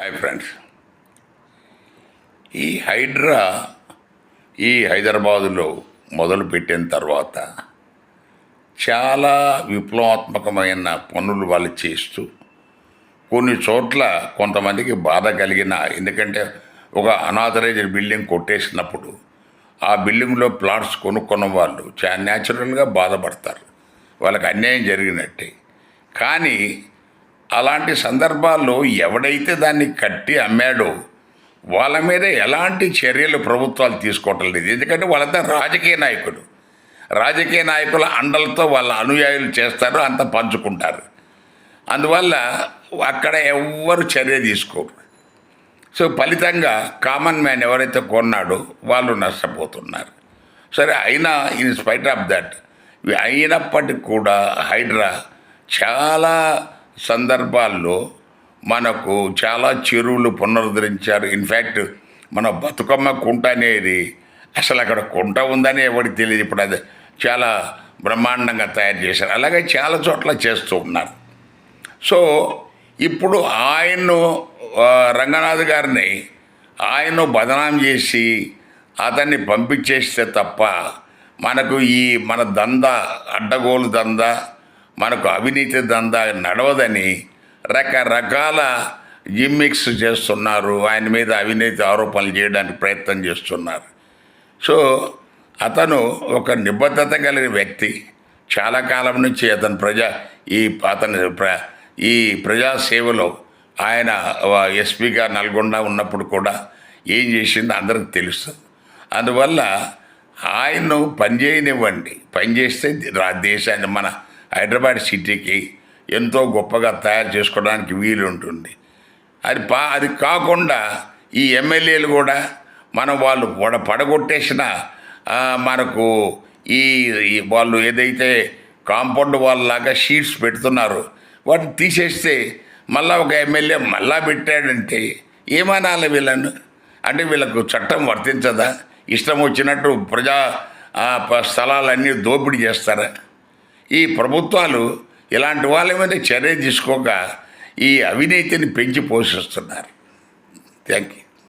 Hi friends. ఈ హైడ్రా ఈ హైదరాబాదులో మొదలుపెట్టిన తర్వాత చాలా విప్లవాత్మకమైన పనులు వాళ్ళు చేస్తూ కొన్ని చోట్ల కొంతమందికి బాధ కలిగిన ఎందుకంటే ఒక అనాథరైజ్డ్ బిల్డింగ్ కొట్టేసినప్పుడు ఆ బిల్డింగ్లో ప్లాట్స్ కొనుక్కున్న వాళ్ళు చాలా న్యాచురల్గా బాధపడతారు. వాళ్ళకి అన్యాయం జరిగినట్టే. కానీ అలాంటి సందర్భాల్లో ఎవడైతే దాన్ని కట్టి అమ్మాడో వాళ్ళ మీద ఎలాంటి చర్యలు ప్రభుత్వాలు తీసుకోవటం లేదు. ఎందుకంటే వాళ్ళంతా రాజకీయ నాయకులు. రాజకీయ నాయకుల అండలతో వాళ్ళ అనుయాయులు చేస్తారు అంత పంచుకుంటారు. అందువల్ల అక్కడ ఎవ్వరు చర్య తీసుకోరు. సో ఫలితంగా కామన్ మ్యాన్ ఎవరైతే కొన్నాడో వాళ్ళు నష్టపోతున్నారు. సరే అయినా ఇన్ స్పైట్ ఆఫ్ దట్ అయినప్పటికి కూడా హైడ్రా చాలా సందర్భాల్లో మనకు చాలా చెరువులు పునరుద్ధరించారు. ఇన్ఫ్యాక్ట్ మన బతుకమ్మ కుంట అనేది అసలు అక్కడ కుంట ఉందని ఎవరికి తెలియదు. ఇప్పుడు అది చాలా బ్రహ్మాండంగా తయారు చేశారు. అలాగే చాలా చోట్ల చేస్తూ ఉన్నారు. సో ఇప్పుడు ఆయన్ను రంగనాథ్ గారిని ఆయన్ను బదనాం చేసి అతన్ని పంపించేస్తే తప్ప మనకు ఈ మన దంద అడ్డగోలు దంద మనకు అవినీతి దంద నడవదని రకరకాల జిమ్మిక్స్ చేస్తున్నారు. ఆయన మీద అవినీతి ఆరోపణలు చేయడానికి ప్రయత్నం చేస్తున్నారు. సో అతను ఒక నిబద్ధత కలిగిన వ్యక్తి. చాలా కాలం నుంచి అతను ప్రజా ఈ అతని ప్ర ఈ ప్రజాసేవలో ఆయన ఎస్పీగా నల్గొండ ఉన్నప్పుడు కూడా ఏం చేసిందో అందరికి తెలుస్తుంది. అందువల్ల ఆయన్ను పనిచేయనివ్వండి. పనిచేస్తే దేశాన్ని మన హైదరాబాద్ సిటీకి ఎంతో గొప్పగా తయారు చేసుకోవడానికి వీలు ఉంటుంది అది పా అది కాకుండా ఈ ఎమ్మెల్యేలు కూడా మనం వాళ్ళు పడ పడగొట్టేసిన మనకు ఈ వాళ్ళు ఏదైతే కాంపౌండ్ వాళ్ళలాగా షీట్స్ పెడుతున్నారు వాటిని తీసేస్తే మళ్ళా ఒక ఎమ్మెల్యే మళ్ళా పెట్టాడంటే ఏమనాలి వీళ్ళను? అంటే వీళ్ళకు చట్టం వర్తించదా? ఇష్టం వచ్చినట్టు ప్రజా స్థలాలన్నీ దోపిడీ చేస్తారా? ఈ ప్రభుత్వాలు ఇలాంటి వాళ్ళ మీద చర్య తీసుకోక ఈ అవినీతిని పెంచి పోషిస్తున్నారు. Thank you